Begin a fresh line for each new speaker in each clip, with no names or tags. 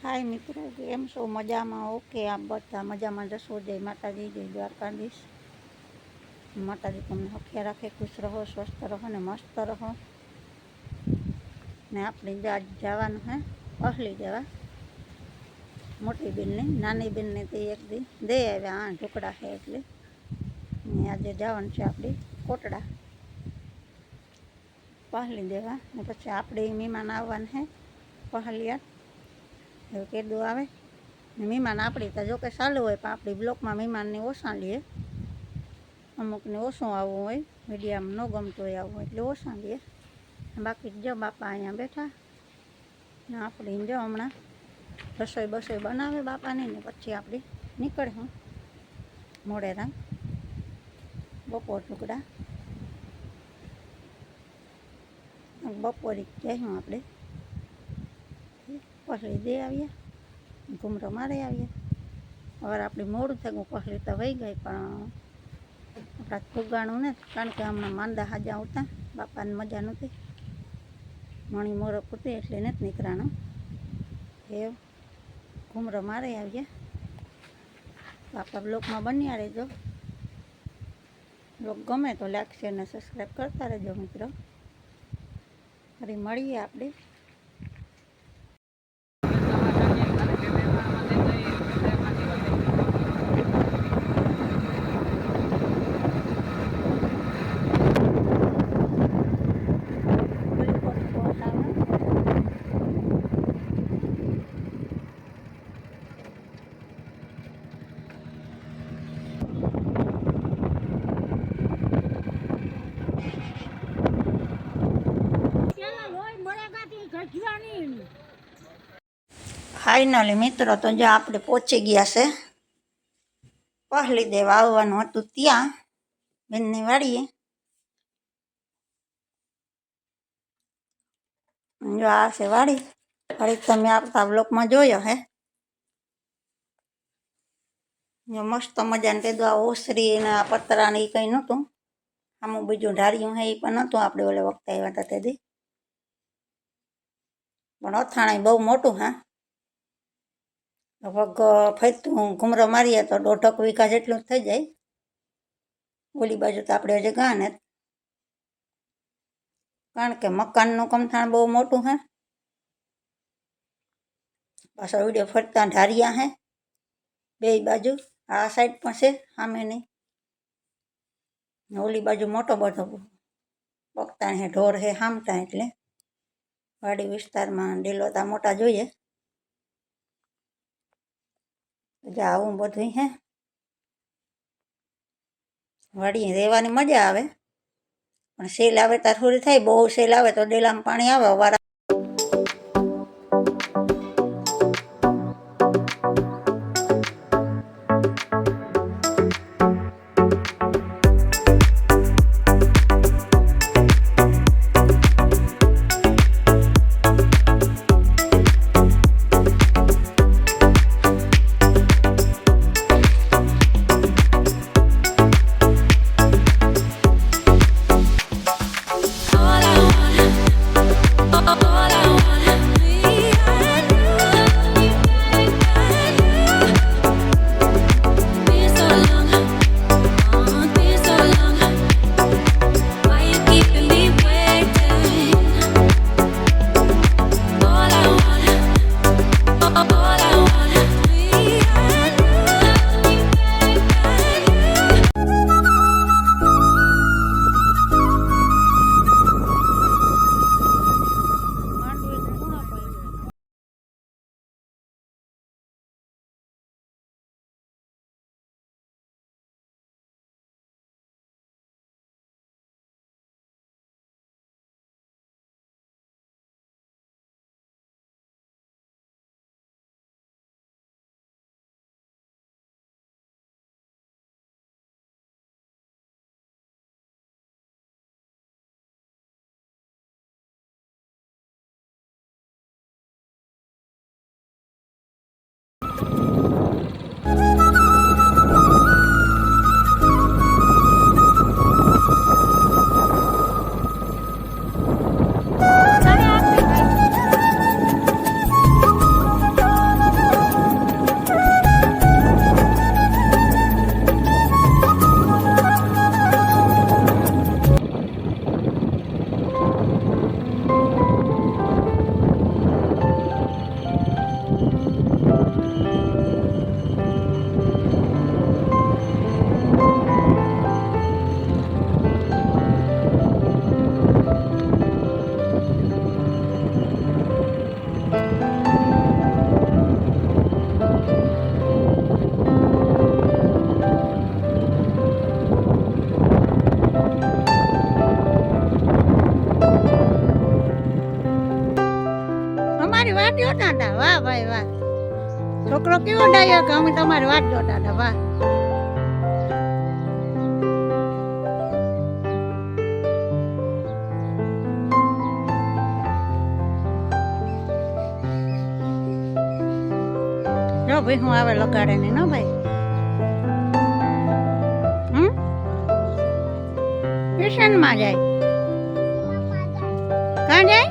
હાય મિત્રો કેમ છો મજામાં ઓકે આપ બધા મજામાં જશો જય માતાજી જય દ્વારકાધીશ માતાજી તમને હખ્યા રાખે ખુશ રહો સ્વસ્થ રહો ને મસ્ત રહો ને આપણે જ આજ જવાનું હે અહલી જવા મોટી બેનને નાની બેનને તે એક દી દે આવ્યા આ ઢોકળા છે એટલે ને આજે જવાનું છે આપણે કોટડા પહલી દેવા ને પછી આપણે મહેમાન આવવાના હે પહલિયાર એવું કેદું આવે. ને મહેમાન આપણી તો જોકે ચાલુ હોય, પણ આપણી બ્લોકમાં મહેમાનને ઓછા લઈએ અમુકને ઓછું આવવું હોય, મીડિયામાં ન ગમતું હોય આવવું એટલે ઓછા લઈએ બાકી જો બાપા અહીંયા બેઠા. ને આપણે જો હમણાં રસોઈ બસોઈ બનાવે બાપાની ને પછી આપણે નીકળે હું. મોડેરા બપોર ટુકડા બપોરે જઈશું આપણે. પસલી દે આવીએ. ઘૂમરો મારે આવીએ. હવે આપણે મોડું થયું પસલી તો વહી ગઈ, પણ આપણા ફુગાણું ને, કારણ કે હમણાં માંદા હાજા આવતા, બાપાને મજા નહોતી. મણી મોરો પૂતે એટલે નથી નીકળાણું. એ ઘૂમરો મારે આવીએ. બાપા બ્લોકમાં બન્યા રહેજો. બ્લોગ ગમે તો લાઈક શેર ને સબસ્ક્રાઈબ કરતા રહેજો મિત્રો. ફરી મળીએ આપણે. ફાઇનલી મિત્રો, તો જો આપણે પહોંચી ગયા છે. પહેલી દેવ આવવાનું હતું ત્યાં, બેનની વાડીએ. જો આ છે વાડી. વાડી તમે આવતા બ્લોકમાં જોયો હે. જો મસ્ત મજાને કીધું આ ઓસરી ને આ પતરા ને એ કંઈ નહોતું. આમાં બીજું ઢાર્યું હે એ પણ નહોતું. આપણે ઓલે વખતે આવ્યા હતા તેથી પણ અથાણાય બહુ મોટું, હા. લગભગ ફરતું ઘૂમરો મારીએ તો દોઢક વીઘા જેટલું જ થઈ જાય ઓલી બાજુ તો આપણે હજી ગાને કારણ કે મકાનનું કમથાણ બહુ મોટું હે પાછળ વિડીયો ફરતા ઢારિયા હે બે બાજુ આ સાઈડ પણ છે સામેની ને ઓલી બાજુ મોટો બધો પગતાણ હે ઢોર હે હામટા એટલે વાડી વિસ્તારમાં ડેલોતા મોટા જોઈએ એટલે આવું બધું હે? વળી રહેવાની મજા આવે. પણ સેલ આવે ત્યારે થોડી થાય, બહુ સેલ આવે તો ડેલામાં પાણી આવે વારા છોકરો કેવો ડાયો કે અમે તમારી વાત જોતા હતા. વાહ. જો ભાઈ હું આવે લગાડે ને ન ભાઈ? હમ? ટ્યુશનમાં જાય. કાં જાય?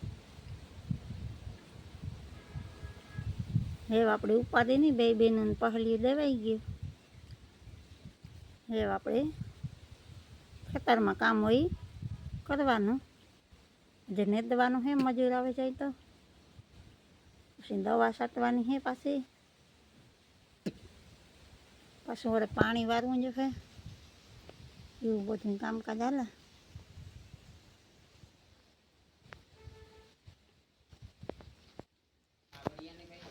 હવે આપણે ઉપાધિ નહીં બે બેન પહલી દેવાઈ ગયું હવે આપણે ખેતરમાં કામ હોય ઈ કરવાનું જે નેદવાનું હે મજૂર આવે જાય તો પછી દવા છાંટવાની હે પાછી પાછું વળે પાણી વારવું જ છે એવું બધું કામકાજ હાલે